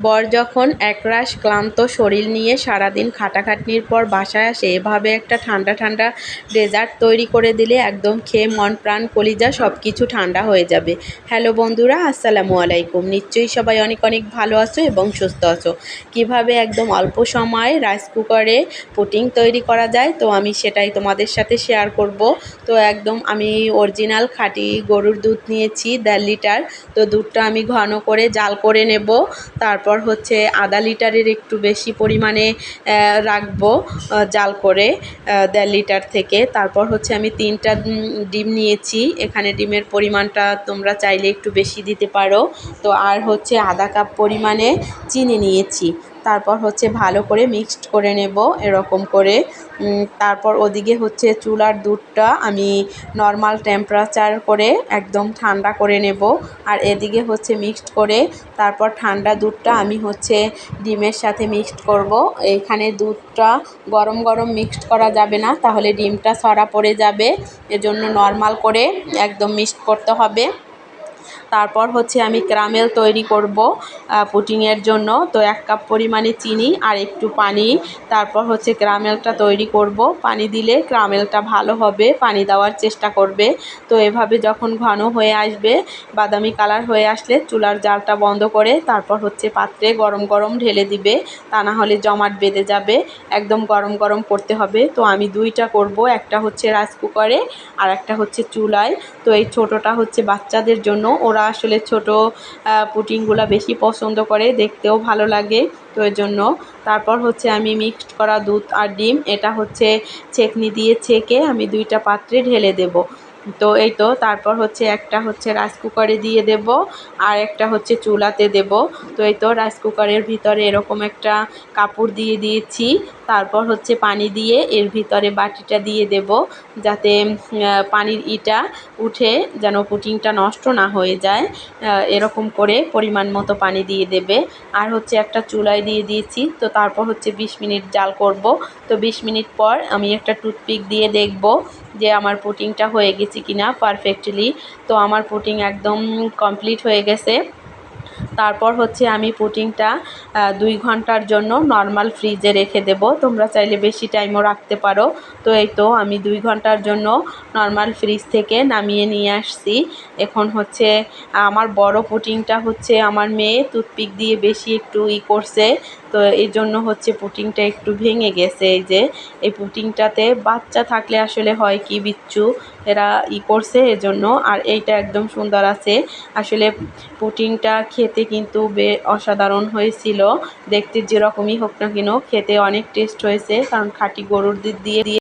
বর যখন একরাশ ক্লান্ত শরীর নিয়ে সারাদিন খাটাখাটনির পর বাসায় আসে, এভাবে একটা ঠান্ডা ঠান্ডা ডেজার্ট তৈরি করে দিলে একদম খেয়ে মন প্রাণ কলিজা সব কিছু ঠান্ডা হয়ে যাবে। হ্যালো বন্ধুরা, আসসালামু আলাইকুম। নিশ্চয়ই সবাই অনেক অনেক ভালো আছো এবং সুস্থ আছো। কীভাবে একদম অল্প সময়ে রাইস কুকারে পুটিং তৈরি করা যায়, তো আমি সেটাই তোমাদের সাথে শেয়ার করব। তো একদম আমি অরিজিনাল খাঁটি গরুর দুধ নিয়েছি দেড় লিটার। তো দুধটা আমি ঘন করে জাল করে নেব, তারপর হচ্ছে আধা লিটারের একটু বেশি পরিমাণে রাখব জাল করে দেড় লিটার থেকে। তারপর হচ্ছে আমি তিনটা ডিম নিয়েছি। এখানে ডিমের পরিমাণটা তোমরা চাইলে একটু বেশি দিতে পারো। তো আর হচ্ছে আধা কাপ পরিমাণে চিনি নিয়েছি। তারপর হচ্ছে ভালো করে মিক্সড করে নেব এরকম করে। তারপর ওদিকে হচ্ছে চুলার দুধটা আমি নর্মাল টেম্পারেচার করে একদম ঠান্ডা করে নেব। আর এদিকে হচ্ছে মিক্সড করে তারপর ঠান্ডা দুধটা আমি হচ্ছে ডিমের সাথে মিক্সড করব। এখানে দুধটা গরম গরম মিক্সড করা যাবে না, তাহলে ডিমটা সরা পড়ে যাবে। এজন্য নর্মাল করে একদম মিক্সড করতে হবে। তারপর হচ্ছে আমি ক্রামেল তৈরি করব পুটিংয়ের জন্য। তো এক কাপ পরিমাণে চিনি আর একটু পানি। তারপর হচ্ছে ক্রামেলটা তৈরি করব। পানি দিলে ক্রামেলটা ভালো হবে, পানি দেওয়ার চেষ্টা করবে। তো এভাবে যখন ঘন হয়ে আসবে, বাদামি কালার হয়ে আসলে চুলার জালটা বন্ধ করে তারপর হচ্ছে পাত্রে গরম গরম ঢেলে দিবে। তা না হলে জমাট বেঁধে যাবে। একদম গরম গরম করতে হবে। তো আমি দুইটা করব, একটা হচ্ছে রাইস কুকারে আর একটা হচ্ছে চুলায়। তো এই ছোটোটা হচ্ছে বাচ্চাদের জন্য ওরা আসলে ছোট পুটিংগুলো বেশি পছন্দ করে, দেখতেও ভালো লাগে তো এর জন্য। তারপর হচ্ছে আমি মিক্সড করা দুধ আর ডিম, এটা হচ্ছে ছেঁকনি দিয়ে ছেঁকে আমি দুইটা পাত্রে ঢেলে দেব। তো এই তো, তারপর হচ্ছে একটা হচ্ছে রাইস কুকারে দিয়ে দেব, আর একটা হচ্ছে চুলাতে দেব। তো এই তো রাইস কুকারের ভিতরে এরকম একটা কাপড় দিয়ে দিয়েছি। তারপর হচ্ছে পানি দিয়ে এর ভিতরে বাটিটা দিয়ে দেব, যাতে পানির ইটা উঠে যেন পুটিংটা নষ্ট না হয়ে যায়। এরকম করে পরিমাণ মতো পানি দিয়ে দেবে। আর হচ্ছে একটা চুলায় দিয়ে দিয়েছি, তো তারপর হচ্ছে বিশ মিনিট জাল করব। তো বিশ মিনিট পর আমি একটা টুথপিক দিয়ে দেখব যে আমার পুটিংটা হয়ে গেছে কিনা পারফেক্টলি তো আমার পুটিং একদম কমপ্লিট হয়ে গেছে। তারপর হচ্ছে আমি পুটিংটা দুই ঘণ্টার জন্য নর্মাল ফ্রিজে রেখে দেব। তোমরা চাইলে বেশি টাইমও রাখতে পারো। তো এই তো আমি দুই ঘণ্টার জন্য নর্মাল ফ্রিজ থেকে নামিয়ে নিয়ে আসছি। এখন হচ্ছে, আমার বড় পুটিংটা হচ্ছে আমার মেয়ে টুথপিক দিয়ে বেশি একটু ই করছে। তো এই জন্য হচ্ছে পুটিংটা একটু ভেঙে গেছে। এই যে, এই পুটিংটাতে বাচ্চা থাকলে আসলে হয় কি বিচ্ছু? এরা ই করছে এজন্য, আর এইটা একদম সুন্দর আছে। আসলে পুটিংটা খেতে কিন্তু বে, অসাধারণ হয়েছিল। দেখতে যেরকমই হোক না কেন, খেতে অনেক টেস্ট হয়েছে, কারণ খাঁটি গরুর দুধ দিয়ে দিয়ে